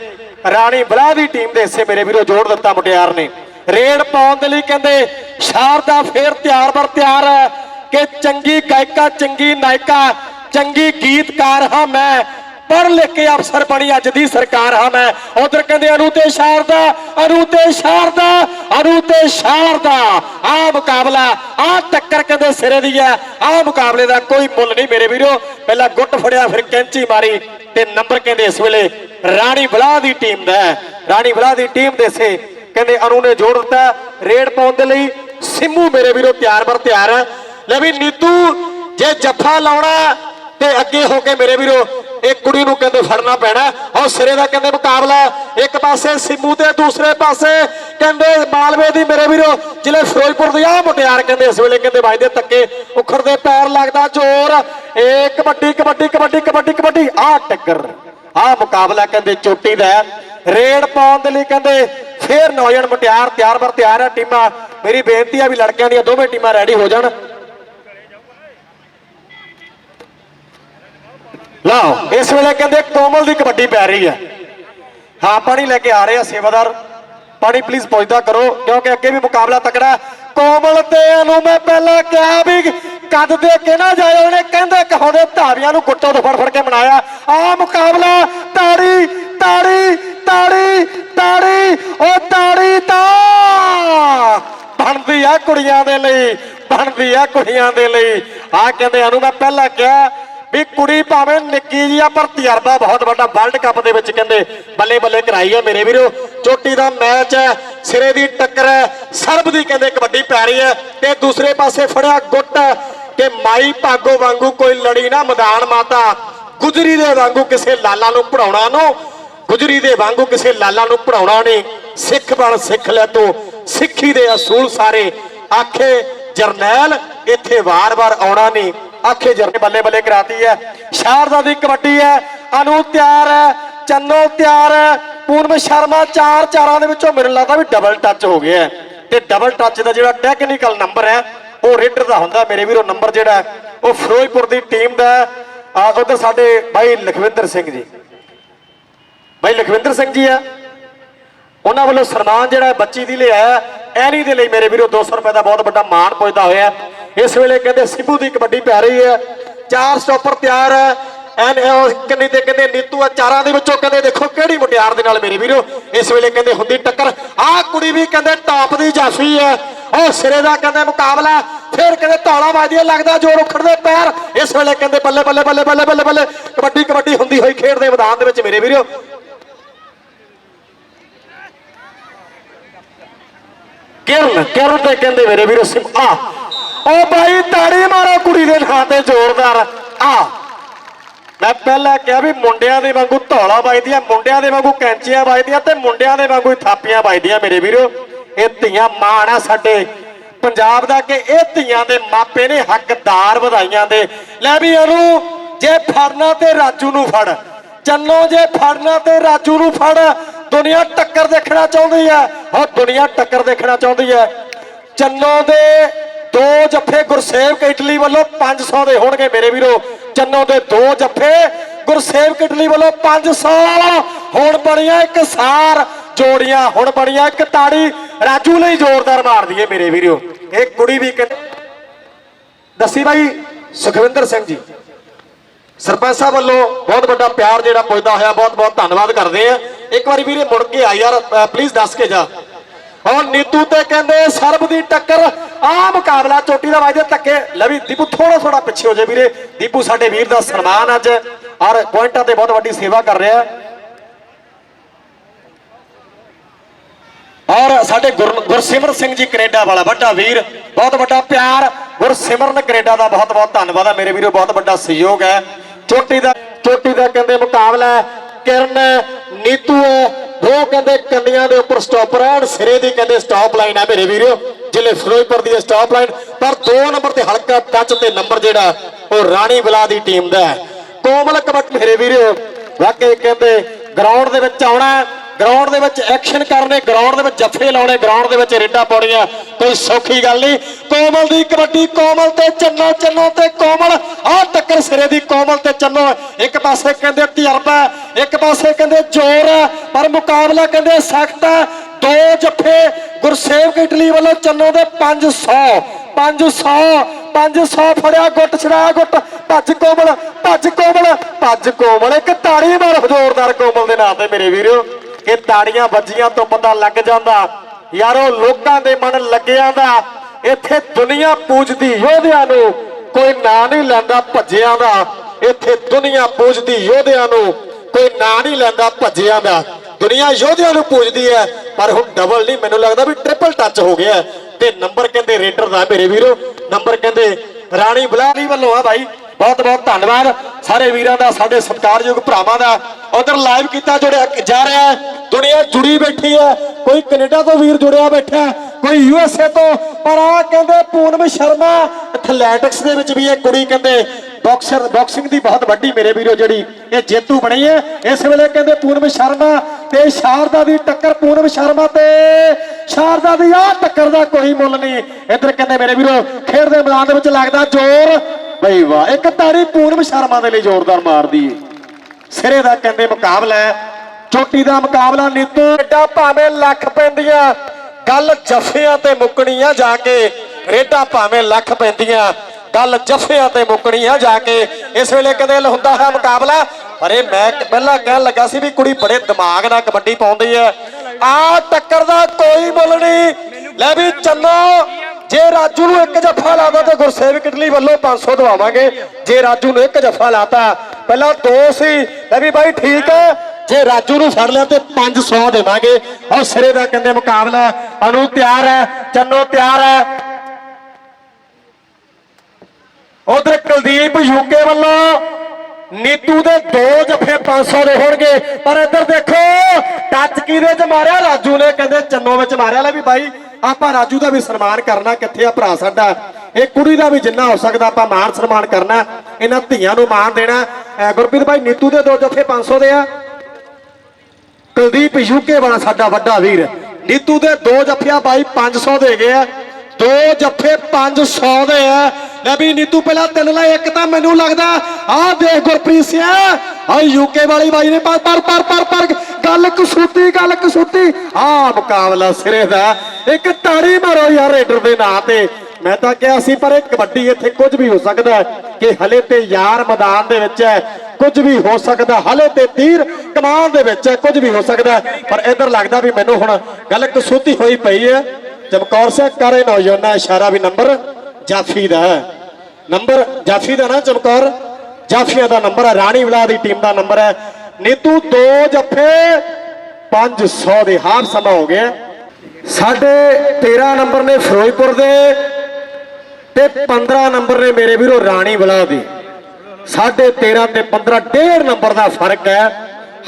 ਰਾਣੀ ਬਲਾ ਦੀ ਟੀਮ ਦੇ ਹਿੱਸੇ ਮੇਰੇ ਵੀਰੋ ਜੋੜ ਦਿੱਤਾ ਮੁਟਿਆਰ ਨੇ। ਰੇਡ ਪਾਉਣ ਦੇ ਲਈ ਕਹਿੰਦੇ ਸ਼ਾਰਦਾ ਫੇਰ ਤਿਆਰ ਬਰ ਤਿਆਰ ਹੈ ਕਿ ਚੰਗੀ ਗਾਇਕਾ, ਚੰਗੀ ਨਾਇਕਾ, ਚੰਗੀ ਗੀਤਕਾਰ ਹਾਂ ਮੈਂ। ਪੜ੍ਹ ਲਿਖ ਕੇ ਅਫਸਰ ਬਣੀ ਅੱਜ ਦੀ ਸਰਕਾਰ। ਹਾਂ, ਮੈਂ ਉਧਰ ਕਹਿੰਦੇ ਅਨੂ ਤੇ ਸ਼ਾਰਦਾ ਅਨੂ ਤੇ ਸ਼ਾਰਦਾ ਅਨੂ ਤੇ ਸ਼ਾਰਦਾ ਆ ਮੁਕਾਬਲਾ ਆ ਟੱਕਰ ਕਹਿੰਦੇ ਸਿਰੇ ਦੀ ਹੈ। ਆ ਮੁਕਾਬਲੇ ਦਾ ਕੋਈ ਮੁੱਲ ਨਹੀਂ ਮੇਰੇ ਵੀਰੋ। ਪਹਿਲਾਂ ਗੁੱਟ ਫੜਿਆ, ਫਿਰ ਕੈਂਚੀ ਮਾਰੀ ਤੇ ਨੰਬਰ ਕਹਿੰਦੇ ਇਸ ਵੇਲੇ ਰਾਣੀ ਬਲਾ ਦੀ ਟੀਮ ਦਾ ਰਾਣੀ ਬਲਾ ਦੀ ਟੀਮ ਦੇ ਸੇ ਕਹਿੰਦੇ ਅਨੂ ਨੇ ਜੋੜ ਦਿੱਤਾ। ਰੇਡ ਪਾਉਣ ਦੇ ਲਈ ਸਿੰਮੂ ਮੇਰੇ ਵੀਰੋ ਤਿਆਰ ਬਰ ਤਿਆਰ ਹੈ। ਲੈ ਵੀ ਨੀਤੂ, ਜੇ ਜੱਫਾ ਲਾਉਣਾ ਤੇ ਅੱਗੇ ਹੋ ਕੇ ਮੇਰੇ ਵੀਰੋ ਇਹ ਕੁੜੀ ਨੂੰ ਕਹਿੰਦੇ ਫੜਨਾ ਪੈਣਾ। ਔਰ ਸਿਰੇ ਦਾ ਕਹਿੰਦੇ ਮੁਕਾਬਲਾ। ਇੱਕ ਪਾਸੇ ਸਿੰਮੂ ਤੇ ਦੂਸਰੇ ਪਾਸੇ ਕਹਿੰਦੇ ਮਾਲਵੇ ਦੀ ਮੇਰੇ ਵੀਰੋ, ਜ਼ਿਲ੍ਹੇ ਫਿਰੋਜ਼ਪੁਰ ਦੀ ਆ ਮੁਟਿਆਰ ਕਹਿੰਦੇ ਇਸ ਵੇਲੇ ਕਹਿੰਦੇ ਵੱਜਦੇ ਤੱਕੇ ਉਖੜਦੇ ਪੈਰ ਲੱਗਦਾ ਜ਼ੋਰ। ਇਹ ਕਬੱਡੀ ਕਬੱਡੀ ਕਬੱਡੀ ਕਬੱਡੀ ਕਬੱਡੀ। ਆ ਟੱਕਰ। ਆ ਮੁਕਾਬਲਾ ਕਹਿੰਦੇ ਚੋਟੀ ਦਾ ਹੈ। ਰੇਡ ਪਾਉਣ ਦੇ ਲਈ ਕਹਿੰਦੇ ਫੇਰ ਨੌਜਵਾਨ ਮੁਟਿਆਰ ਤਿਆਰ ਬਰ ਤਿਆਰ ਹੈ ਟੀਮਾਂ। ਮੇਰੀ ਬੇਨਤੀ ਆ ਵੀ ਲੜਕਿਆਂ ਦੀਆਂ ਦੋਵੇਂ ਟੀਮਾਂ ਰੈਡੀ ਹੋ ਜਾਣ। ਲਓ, ਇਸ ਵੇਲੇ ਕਹਿੰਦੇ ਕੋਮਲ ਦੀ ਕਬੱਡੀ ਪੈ ਰਹੀ ਹੈ। ਹਾਂ, ਪਾਣੀ ਲੈ ਕੇ ਆ ਰਹੇ ਆ ਸੇਵਾਦਾਰ। ਪਾਣੀ ਪਲੀਜ਼ ਪਹੁੰਚਦਾ ਕਰੋ, ਕਿਉਂਕਿ ਅੱਗੇ ਵੀ ਮੁਕਾਬਲਾ ਤਕੜਾ ਕੋਮਲ ਤੇ ਨੂੰ ਮੈਂ ਪਹਿਲਾਂ ਕਿਹਾ ਵੀ ਕੱਦ ਦੇ ਕੇ ਨਾ ਜਾਇਓ ਉਹਨੇ ਕਹਿੰਦੇ ਕਹਾਉਂਦੇ ਧਾਵੀਆਂ ਨੂੰ ਗੁੱਟੋਂ ਤੋਂ ਫੜ ਫੜ ਕੇ ਬਣਾਇਆ ਆ ਮੁਕਾਬਲਾ ਆ ਕੁੜੀਆਂ ਦੇ ਲਈ। ਆ ਕਹਿੰਦੇ ਅਨੂ ਮੈਂ ਪਹਿਲਾਂ ਕਿਹਾ ਵੀ ਕੁੜੀ ਭਾਵੇਂ ਨਿੱਕੀ ਜੀ ਆ, ਪਰ ਤਜਰਬਾ ਬਹੁਤ ਵੱਡਾ। ਵਰਲਡ ਕੱਪ ਦੇ ਵਿੱਚ ਕਹਿੰਦੇ ਬੱਲੇ ਬੱਲੇ ਕਰਾਈ ਹੈ ਮੇਰੇ ਵੀਰੋ। ਚੋਟੀ ਦਾ ਮੈਚ ਹੈ, ਸਿਰੇ ਦੀ ਟੱਕਰ ਹੈ, ਸਰਬ ਦੀ ਕਹਿੰਦੇ ਕਬੱਡੀ ਪੈ ਰਹੀ ਹੈ ਤੇ ਦੂਸਰੇ ਪਾਸੇ ਫੜਿਆ ਗੁੱਟ ਕਿ ਮਾਈ ਭਾਗੋ ਵਾਂਗੂ ਕੋਈ ਲੜੀ ਨਾ ਮੈਦਾਨ ਮਾਤਾ। ਗੁਜਰੀ ਦੇ ਵਾਂਗੂ ਕਿਸੇ ਲਾਲਾ ਨੂੰ ਪੜਾਉਣਾ ਨੂੰ। ਗੁਜਰੀ ਦੇ ਵਾਂਗੂ ਕਿਸੇ ਲਾਲਾ ਨੂੰ ਪੜਾਉਣਾ ਨੇ ਸਿੱਖ ਬਣ ਸਿੱਖ ਲੈ ਤੋ। ਸਿੱਖੀ ਦੇ ਅਸੂਲ ਸਾਰੇ। ਆਖੇ ਜਰਨੈਲ ਇੱਥੇ ਵਾਰ-ਵਾਰ ਆਉਣਾ ਨਹੀਂ। ਆਖੇ ਜਰਨੇ ਬੱਲੇ ਬੱਲੇ ਕਰਾਤੀ ਹੈ। ਸ਼ਾਰਦਾ ਦੀ ਕਬੱਡੀ ਹੈ। ਅਨੂ ਤਿਆਰ ਹੈ, ਚੰਨੋ ਤਿਆਰ ਹੈ। ਪੂਨਮ ਸ਼ਰਮਾ ਚਾਰ ਚਾਰਾਂ ਦੇ ਵਿੱਚੋਂ ਮੈਨੂੰ ਲੱਗਦਾ ਵੀ ਡਬਲ ਟੱਚ ਹੋ ਗਿਆ ਤੇ ਡਬਲ ਟੱਚ ਦਾ ਜਿਹੜਾ ਟੈਕਨੀਕਲ ਨੰਬਰ ਹੈ, ਉਹ ਰੇਡਰ ਦਾ ਹੁੰਦਾ। ਮੇਰੇ ਵੀਰੋ ਨੰਬਰ ਜਿਹੜਾ ਉਹ ਫਿਰੋਜ਼ਪੁਰ ਦੀ ਟੀਮ ਦਾ ਹੈ। ਆ, ਉਧਰ ਸਾਡੇ ਭਾਈ ਲਖਵਿੰਦਰ ਸਿੰਘ ਜੀ। ਭਾਈ ਲਖਵਿੰਦਰ ਸਿੰਘ ਜੀ ਆ ਉਹਨਾਂ ਵੱਲੋਂ ਸਨਮਾਨ ਜਿਹੜਾ ਬੱਚੀ ਦੀ ਲਿਆਇਆ ਐਨੀ ਦੇ ਲਈ ਮੇਰੇ ਵੀਰੋ 200 ਰੁਪਏ ਦਾ ਬਹੁਤ ਵੱਡਾ ਮਾਣ ਪੁੱਜਦਾ ਹੋਇਆ ਇਸ ਵੇਲੇ ਕਹਿੰਦੇ ਸਿੱਬੂ ਦੀ ਕਬੱਡੀ ਪੈ ਰਹੀ ਹੈ। ਚਾਰ ਸਟਾਪਰ ਤਿਆਰ ਹੈ। ਐਨ ਉਹ ਤੇ ਕਹਿੰਦੇ ਨੀਤੂ ਆ ਚਾਰਾਂ ਦੇ ਵਿੱਚੋਂ ਕਹਿੰਦੇ ਦੇਖੋ ਕਿਹੜੀ ਮੁਟਿਆਰ ਦੇ ਨਾਲ ਮੇਰੇ ਵੀਰੋ, ਇਸ ਵੇਲੇ ਕਹਿੰਦੇ ਹੁੰਦੀ ਟੱਕਰ। ਆਹ ਕੁੜੀ ਵੀ ਕਹਿੰਦੇ ਟਾਪ ਦੀ ਜਾਫੀ ਹੈ। ਉਹ ਸਿਰੇ ਦਾ ਕਹਿੰਦੇ ਮੁਕਾਬਲਾ, ਫੇਰ ਕਹਿੰਦੇ ਧੌਲਾ ਵੱਜਦੀ ਹੈ, ਲੱਗਦਾ ਜੋਰ ਉਖੜਦੇ ਪੈਰ। ਇਸ ਵੇਲੇ ਕਹਿੰਦੇ ਬੱਲੇ ਬੱਲੇ ਬੱਲੇ ਬੱਲੇ ਬੱਲੇ ਬੱਲੇ ਕਬੱਡੀ ਕਬੱਡੀ ਹੁੰਦੀ ਹੋਈ ਖੇਡ ਦੇ ਮੈਦਾਨ ਦੇ ਵਿੱਚ ਮੇਰੇ ਵੀਰੋ। ਕਿਰਨ ਕਿਰਨ ਤੇ ਕਹਿੰਦੇ ਮੇਰੇ ਵੀਰੋ ਸਿਮ, ਆ। ਓ ਬਾਈ ਤਾੜੀ ਮਾਰੋ ਕੁੜੀ ਦੇ ਨਾਂ ਤੇ ਜ਼ੋਰਦਾਰ, ਆ। ਮੈਂ ਪਹਿਲਾਂ ਕਿਹਾ ਵੀ ਮੁੰਡਿਆਂ ਦੇ ਵਾਂਗੂ ਧੌਲਾ ਵੱਜਦੀਆਂ, ਮੁੰਡਿਆਂ ਦੇ ਵਾਂਗੂ ਕੈਂਚੀਆਂ ਵੱਜਦੀਆਂ ਤੇ ਮੁੰਡਿਆਂ ਦੇ ਵਾਂਗੂ ਥਾਪੀਆਂ ਵੱਜਦੀਆਂ ਮੇਰੇ ਵੀਰੋ। ਇਹ ਧੀਆਂ ਮਾਣ ਆ ਸਾਡੇ। ਪੰਜਾਬ ਦਾ ਕਿ ਇਹ ਧੀਆਂ ਦੇ ਮਾਪੇ ਨੇ ਹੱਕਦਾਰ ਵਧਾਈਆਂ ਦੇ। ਲੈ ਵੀ ਇਹਨੂੰ ਜੇ ਫੜਨਾ ਤੇ ਰਾਜੂ ਨੂੰ ਫੜ। ਚੰਨੋ ਜੇ ਫੜਨਾ ਤੇ ਰਾਜੂ ਨੂੰ ਫੜ। ਦੁਨੀਆ ਟੱਕਰ ਦੇਖਣਾ ਚਾਹੁੰਦੀ ਹੈ। ਉਹ ਦੁਨੀਆ ਟੱਕਰ ਦੇਖਣਾ ਚਾਹੁੰਦੀ ਹੈ। ਚੰਨੋ ਦੇ ਦੋ ਜੱਫੇ ਗੁਰਸੇਵਕ ਇਟਲੀ ਵੱਲੋਂ 500 ਦੇ ਹੋਣਗੇ ਮੇਰੇ ਵੀਰੋ। ਚੰਨੋ ਦੇ ਦੋ ਜੱਫੇ ਗੁਰਸੇਵਕ ਇਟਲੀ ਵੱਲੋਂ 500 ਹੁਣ ਬਣੀਆਂ ਇੱਕ ਸਾਰ। ਜੋੜੀਆਂ ਹੁਣ ਬਣੀਆਂ ਇੱਕ ਤਾੜੀ। ਰਾਜੂ ਲਈ ਜ਼ੋਰਦਾਰ ਮਾਰ ਦਈਏ ਮੇਰੇ ਵੀਰੋ। ਇਹ ਕੁੜੀ ਵੀ ਕਹਿੰਦੇ ਦੱਸੀ ਬਾਈ ਸੁਖਵਿੰਦਰ ਸਿੰਘ ਜੀ। ਸਰਪੰਚ ਸਾਹਿਬ ਵੱਲੋਂ ਬਹੁਤ ਵੱਡਾ ਪਿਆਰ ਜਿਹੜਾ ਪੁੱਜਦਾ ਹੋਇਆ, ਬਹੁਤ ਬਹੁਤ ਧੰਨਵਾਦ ਕਰਦੇ ਆ ਇੱਕ ਵਾਰੀ ਵੀਰੇ ਮੁੜ ਕੇ ਆ ਯਾਰ ਪਲੀਜ਼ ਦੱਸ ਕੇ ਜਾ। ਹੁਣ ਨੀਤੂ ਤੇ ਕਹਿੰਦੇ ਸਰਬ ਦੀ ਟੱਕਰ ਆ ਮੁਕਾਬਲਾ ਚੋਟੀ ਦਾ ਵਾਜਦੇ ਧੱਕੇ। ਲੈ ਵੀ ਦੀਪੂ ਥੋੜਾ ਥੋੜਾ ਪਿੱਛੇ ਹੋ ਜਾ ਵੀਰੇ। ਦੀਪੂ ਸਾਡੇ ਵੀਰ ਦਾ ਸਨਮਾਨ ਅੱਜ, ਔਰ ਪੁਆਇੰਟਾਂ ਤੇ ਬਹੁਤ ਵੱਡੀ ਸੇਵਾ ਕਰ ਰਿਹਾ। ਔਰ ਸਾਡੇ ਗੁਰ- ਗੁਰਸਿਮਰ ਸਿੰਘ ਜੀ ਕੈਨੇਡਾ ਵਾਲਾ ਵੱਡਾ ਵੀਰ, ਬਹੁਤ ਵੱਡਾ ਪਿਆਰ। ਗੁਰਸਿਮਰਨ ਕੈਨੇਡਾ ਦਾ ਬਹੁਤ ਬਹੁਤ ਧੰਨਵਾਦ ਹੈ ਮੇਰੇ ਵੀਰੋ, ਬਹੁਤ ਵੱਡਾ ਸਹਿਯੋਗ ਹੈ। ਚੋਟੀ ਦਾ ਚੋਟੀ ਦਾ ਕਹਿੰਦੇ ਮੁਕਾਬਲਾ ਕਿਰਨ, ਨੀਤੂ ਹੈ। ਦੋ ਕਹਿੰਦੇ ਕੰਡੀਆਂ ਦੇ ਉੱਪਰ ਸਟਾਪਰ ਹੈ ਸਿਰੇ ਦੀ ਕਹਿੰਦੇ ਸਟਾਪ ਲਾਈਨ ਹੈ ਮੇਰੇ ਵੀਰੋ। ਜ਼ਿਲ੍ਹੇ ਫਿਰੋਜ਼ਪੁਰ ਦੀ ਸਟਾਪ ਲਾਈਨ ਪਰ 2 ਨੰਬਰ ਤੇ ਹਲਕਾ ਟੱਚ ਤੇ ਨੰਬਰ ਜਿਹੜਾ, ਉਹ ਰਾਣੀ ਬਲਾ ਦੀ ਟੀਮ ਦਾ ਹੈ। ਕੋਮਲ ਕਬੱਟ ਮੇਰੇ ਵੀਰੋ, ਵਾਕਈ ਕਹਿੰਦੇ ਗਰਾਊਂਡ ਦੇ ਵਿੱਚ ਆਉਣਾ ਗਰਾਊਂਡ ਦੇ ਵਿੱਚ ਐਕਸ਼ਨ ਕਰਨੇ ਗਰਾਊਂਡ ਦੇ ਵਿੱਚ ਜੱਫੇ ਲਾਉਣੇ ਗਰਾਊਂਡ ਦੇ ਵਿੱਚ ਰੇਡਾਂ ਪਾਉਣੀਆਂ ਕੋਈ ਸੌਖੀ ਗੱਲ ਨਹੀਂ। ਕੋਮਲ ਦੀ ਕਬੱਡੀ ਕੋਮਲ ਤੇ ਚੰਨਾ ਚੰਨਾ ਤੇ ਕੋਮਲ। ਆਹ ਟੱਕਰ ਸਿਰੇ ਦੀ ਕੋਮਲ ਤੇ ਚੰਨੋ। ਇੱਕ ਪਾਸੇ ਕਹਿੰਦੇ ਤਜਰਬਾ ਹੈ, ਇੱਕ ਪਾਸੇ ਕਹਿੰਦੇ ਜ਼ੋਰ ਹੈ, ਪਰ ਮੁਕਾਬਲਾ ਕਹਿੰਦੇ ਸਖਤ। ਹੈ ਦੋ ਜੱਫੇ ਗੁਰਸੇਵਕ ਇਟਲੀ ਵੱਲੋਂ ਚੰਨੋ ਦੇ 500 500 500 ਫੜਿਆ ਗੁੱਟ, ਛੜਾਇਆ ਗੁੱਟ। ਭੱਜ ਕੋਮਲ ਭੱਜ ਕੋਮਲ ਭੱਜ ਕੋਮਲ। ਇੱਕ ਤਾੜੀ ਮਾਰ ਜ਼ੋਰਦਾਰ ਕੋਮਲ ਦੇ ਨਾਂ ਤੇ ਮੇਰੇ ਵੀਰੋ। ਇਹ ਤਾੜੀਆਂ ਵੱਜੀਆਂ ਤੋਂ ਪਤਾ ਲੱਗ ਜਾਂਦਾ। ਯਾਰੋ, ਲੋਕਾਂ ਦੇ ਮਨ ਲੱਗਿਆਂ ਦਾ। ਇੱਥੇ ਦੁਨੀਆ ਪੂਜਦੀ ਯੋਧਿਆਂ ਨੂੰ। ਕੋਈ ਨਾਂ ਨਹੀਂ ਲੈਂਦਾ ਭੱਜਿਆਂ ਦਾ। ਇੱਥੇ ਦੁਨੀਆ ਪੂਜਦੀ ਯੋਧਿਆਂ ਨੂੰ। ਕੋਈ ਨਾਂ ਨਹੀਂ ਲੈਂਦਾ ਭੱਜਿਆਂ ਦਾ। ਦੁਨੀਆ ਯੋਧਿਆਂ ਨੂੰ ਪੂਜਦੀ ਹੈ। ਪਰ ਹੁਣ ਡਬਲ ਨਹੀਂ, ਮੈਨੂੰ ਲੱਗਦਾ ਵੀ ਟ੍ਰਿਪਲ ਟੱਚ ਹੋ ਗਿਆ। ਤੇ ਨੰਬਰ ਕਹਿੰਦੇ ਰੇਡਰ ਦਾ ਮੇਰੇ ਵੀਰੋ, ਨੰਬਰ ਕਹਿੰਦੇ ਰਾਣੀ ਬਲਾਲੀ ਵੱਲੋਂ ਆ ਭਾਈ ਬਹੁਤ ਬਹੁਤ ਧੰਨਵਾਦ। ਸਾਰੇ ਵੀਰਾਂ ਦਾ, ਸਾਡੇ ਸਤਿਕਾਰਯੋਗ ਭਰਾਵਾਂ ਦਾ। ਉਧਰ ਲਾਈਵ ਕੀਤਾ ਜੁੜਿਆ, ਜਾ ਰਿਹਾ ਹੈ। ਦੁਨੀਆ ਜੁੜੀ ਬੈਠੀ ਹੈ। ਕੋਈ ਕੈਨੇਡਾ ਤੋਂ ਵੀਰ ਜੁੜਿਆ ਬੈਠਾ ਕੋਈ ਯੂ ਐਸ ਏ ਤੋਂ। ਪਰ ਆ ਕਹਿੰਦੇ ਪੂਨਮ ਸ਼ਰਮਾ ਐਥਲੈਟਿਕਸ ਦੇ ਵਿੱਚ ਵੀ ਇਹ ਕੁੜੀ ਕਹਿੰਦੇ ਬਾਕਸਰ ਬਾਕਸਿੰਗ ਦੀ ਬਹੁਤ ਵੱਡੀ ਮੇਰੇ ਵੀਰੋ ਜਿਹੜੀ ਇਹ ਜੇਤੂ ਬਣੀ ਹੈ। ਇਸ ਵੇਲੇ ਕਹਿੰਦੇ ਪੂਨਮ ਸ਼ਰਮਾ ਤੇ ਸ਼ਾਰਦਾ ਦੀ ਟੱਕਰ, ਪੂਨਮ ਸ਼ਰਮਾ ਤੇ ਸ਼ਾਰਦਾ ਦੀ ਆ ਟੱਕਰ ਦਾ ਕੋਈ ਮੁੱਲ ਨਹੀਂ। ਇੱਧਰ ਕਹਿੰਦੇ ਮੇਰੇ ਵੀਰੋ, ਖੇਡ ਦੇ ਮੈਦਾਨ ਦੇ ਵਿੱਚ ਲੱਗਦਾ ਜ਼ੋਰ। ਬਈ ਵਾਹ, ਇੱਕ ਤਾੜੀ ਪੂਨਮ ਸ਼ਰਮਾ ਦੇ ਲਈ ਜ਼ੋਰਦਾਰ ਮਾਰਦੀ ਏ। ਸਿਰੇ ਦਾ ਕਹਿੰਦੇ ਮੁਕਾਬਲਾ ਚੋਟੀ ਦਾ ਮੁਕਾਬਲਾ ਨੀਤੂ। ਐਡਾ ਭਾਵੇਂ ਲੱਖ ਪੈਂਦੀਆਂ, ਗੱਲ ਜੱਫਿਆਂ ਤੇ ਮੁੱਕਣੀਆਂ ਜਾ ਕੇ ਰੇਡਾ ਭਾਵੇਂ ਲੱਖ ਪੈਂਦੀਆਂ। ਗੱਲ ਜੱਫਿਆਂ ਤੇ ਮੁੱਕਣੀਆਂ ਜਾ ਕੇ ਇਸ ਵੇਲੇ ਕਦੇ ਹੁੰਦਾ ਹੈ ਮੁਕਾਬਲਾ। ਪਰ ਮੈਂ ਪਹਿਲਾਂ ਕਹਿਣ ਲੱਗਾ ਸੀ ਵੀ ਕੁੜੀ ਬੜੇ ਦਿਮਾਗ ਨਾਲ ਕਬੱਡੀ ਪਾਉਂਦੀ ਹੈ। ਆ ਟੱਕਰ ਦਾ ਕੋਈ ਮੁੱਲ ਨਹੀਂ। ਲੈ ਵੀ ਚੰਨੋ ਜੇ ਰਾਜੂ ਨੂੰ ਇੱਕ ਜੱਫਾ ਲਾਦਾ ਤੇ ਗੁਰਸੇਵਕ ਇਟਲੀ ਵੱਲੋਂ 500 ਦਵਾਵਾਂਗੇ। ਜੇ ਰਾਜੂ ਨੂੰ ਇੱਕ ਜੱਫਾ ਲਾਤਾ, ਪਹਿਲਾਂ ਦੋ ਸੀ। ਲੈ ਵੀ ਬਾਈ ਠੀਕ ਹੈ। ਜੇ ਰਾਜੂ ਨੂੰ ਫੜ ਲਿਆ ਤੇ 500 ਦੇਵਾਂਗੇ। ਔਰ ਸਿਰੇ ਦਾ ਕਹਿੰਦੇ ਮੁਕਾਬਲਾ। ਅਨੂ ਤਿਆਰ ਹੈ। ਚੰਨੋ ਤਿਆਰ ਹੈ। ਉਧਰ ਕੁਲਦੀਪ ਯੂਕੇ ਵੱਲੋਂ ਨੀਤੂ ਦੇ ਦੋ ਜੱਫੇ 500 ਦੇ ਹੋਣਗੇ। ਪਰ ਇੱਧਰ ਦੇਖੋ, ਟੱਚ ਕਿਹਦੇ ਚ ਮਾਰਿਆ? ਰਾਜੂ ਨੇ ਕਹਿੰਦੇ ਚੰਨੋ ਵਿੱਚ ਮਾਰਿਆ ਲੈ ਵੀ ਬਾਈ, ਆਪਾਂ ਰਾਜੂ ਦਾ ਵੀ ਸਨਮਾਨ ਕਰਨਾ, ਕਿੱਥੇ ਆ ਭਰਾ ਸਾਡਾ? ਇਹ ਕੁੜੀ ਦਾ ਵੀ ਜਿੰਨਾ ਹੋ ਸਕਦਾ ਆਪਾਂ ਮਾਣ ਸਨਮਾਨ ਕਰਨਾ, ਇਹਨਾਂ ਧੀਆਂ ਨੂੰ ਮਾਣ ਦੇਣਾ। ਗੁਰਪ੍ਰੀਤ ਭਾਈ ਨੀਤੂ ਦੇ ਦੋ ਜੱਫੇ 500 ਦੇ ਆ। ਕੁਲਦੀਪ ਯੂਕੇ ਵਾਲਾ ਸਾਡਾ ਵੱਡਾ ਵੀਰ। ਨੀਤੂ ਦੇ ਦੋ ਜੱਫਿਆਂ ਬਾਈ 500 ਦੇ ਗਏ ਆ। ਦੋ ਜੱਫੇ 500 ਦੇ ਆ ਲੈ ਵੀ ਨੀਤੂ, ਪਹਿਲਾਂ ਤਿੰਨ ਲੈ ਇੱਕ ਤਾਂ ਮੈਨੂੰ ਲੱਗਦਾ ਆਹ ਦੇਖ ਗੁਰਪ੍ਰੀਤ ਸਿਆ ਆ ਯੂਕੇ ਵਾਲੀ ਬਾਈ ਨੇ ਪਰ ਪਰ ਪਰ ਪਰ ਪਰ, ਗੱਲ ਕਸੂਤੀ ਗੱਲ ਕਸੂਤੀ। ਆਹ ਮੁਕਾਬਲਾ ਸਿਰੇ ਦਾ। ਇੱਕ ਤਾੜੀ ਮਾਰੋ ਯਾਰ ਰੇਡਰ ਦੇ ਨਾਂ ਤੇ। ਮੈਂ ਤਾਂ ਕਿਹਾ ਸੀ, ਪਰ ਇਹ ਕਬੱਡੀ ਇੱਥੇ ਕੁਝ ਵੀ ਹੋ ਸਕਦਾ ਕਿ ਹਲੇ ਤੇ ਯਾਰ ਮੈਦਾਨ ਦੇ ਵਿੱਚ ਹੈ। ਕੁਝ ਵੀ ਹੋ ਸਕਦਾ, ਹਲੇ ਤੇ ਤੀਰ ਕਮਾਨ ਦੇ ਵਿੱਚ ਹੈ, ਕੁਝ ਵੀ ਹੋ ਸਕਦਾ ਪਰ ਇਧਰ ਲੱਗਦਾ ਵੀ ਮੈਨੂੰ ਹੁਣ ਗੱਲ ਕਸੂਤੀ ਹੋਈ ਪਈ ਹੈ। ਚਮਕੌਰ ਸਿੰਘ ਕਰੇ ਨੌਜਵਾਨਾ ਇਸ਼ਾਰਾ ਵੀ ਨੰਬਰ ਜਾਫੀ ਦਾ ਹੈ। ਨੰਬਰ ਜਾਫੀ ਦਾ ਨਾ ਚਮਕੌਰ ਜਾਫੀਆਂ ਦਾ ਨੰਬਰ ਹੈ, ਰਾਣੀ ਵਲਾ ਦੀ ਟੀਮ ਦਾ ਨੰਬਰ ਹੈ। ਨੀਤੂ, ਦੋ ਜੱਫੇ 500 ਦੇ ਹਾਫ ਸਮਾਂ ਹੋ ਗਿਆ। ਸਾਡੇ 13 ਨੰਬਰ ਨੇ ਫਿਰੋਜ਼ਪੁਰ ਦੇ ਤੇ 15 ਨੰਬਰ ਨੇ ਮੇਰੇ ਵੀਰੋ ਰਾਣੀ ਵਲਾ ਦੇ। ਸਾਢੇ 13 ਤੇ 15 ਡੇਢ ਨੰਬਰ ਦਾ ਫ਼ਰਕ ਹੈ।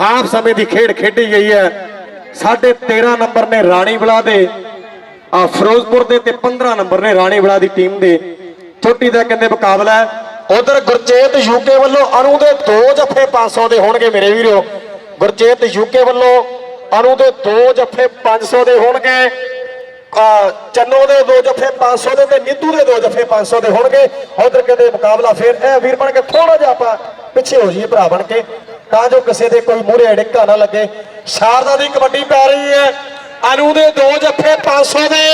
ਹਾਫ ਸਮੇਂ ਦੀ ਖੇਡ ਖੇਡੀ ਗਈ ਹੈ। ਸਾਢੇ 13 ਨੰਬਰ ਨੇ ਰਾਣੀ ਵਲਾ ਦੇ, ਆ ਫਿਰੋਜ਼ਪੁਰ ਦੇ ਤੇ 15 ਨੰਬਰ ਨੇ ਰਾਣੀ ਵਲਾ ਦੀ ਟੀਮ ਦੇ। ਛੋਟੀ ਦਾ ਕਹਿੰਦੇ ਮੁਕਾਬਲਾ ਉਧਰ ਗੁਰਚੇਤ ਯੂਕੇ ਵੱਲੋਂ ਅਨੂ ਦੇ ਦੋ ਜੱਫੇ 500 ਦੇ ਹੋਣਗੇ ਮੇਰੇ ਵੀਰੋ। ਗੁਰਚੇਤ ਯੂਕੇ ਵੱਲੋਂ ਅਨੂ ਦੇ ਦੋ ਜੱਫੇ 500 ਦੇ ਹੋਣਗੇ। ਚੰਨੋ ਦੇ ਦੋ ਜੱਫੇ 500 ਦੇ ਤੇ ਨੀਤੂ ਦੇ ਦੋ ਜੱਫੇ 500 ਦੇ ਹੋਣਗੇ। ਉਧਰ ਕਹਿੰਦੇ ਮੁਕਾਬਲਾ ਫੇਰ ਇਹ ਵੀਰ ਬਣ ਕੇ ਥੋੜਾ ਜਿਹਾ ਆਪਾਂ ਪਿੱਛੇ ਹੋ ਜਾਈਏ, ਭਰਾ ਬਣ ਕੇ। ਤਾਂ ਜੋ ਕਿਸੇ ਦੇ ਕੋਈ ਮੂਹਰੇ ਅੜਿੱਕਾ ਨਾ ਲੱਗੇ। ਸ਼ਾਰਦਾ ਦੀ ਕਬੱਡੀ ਪੈ ਰਹੀ ਹੈ। ਅਨੂ ਦੇ ਦੋ ਜੱਫੇ 500 ਦੇ।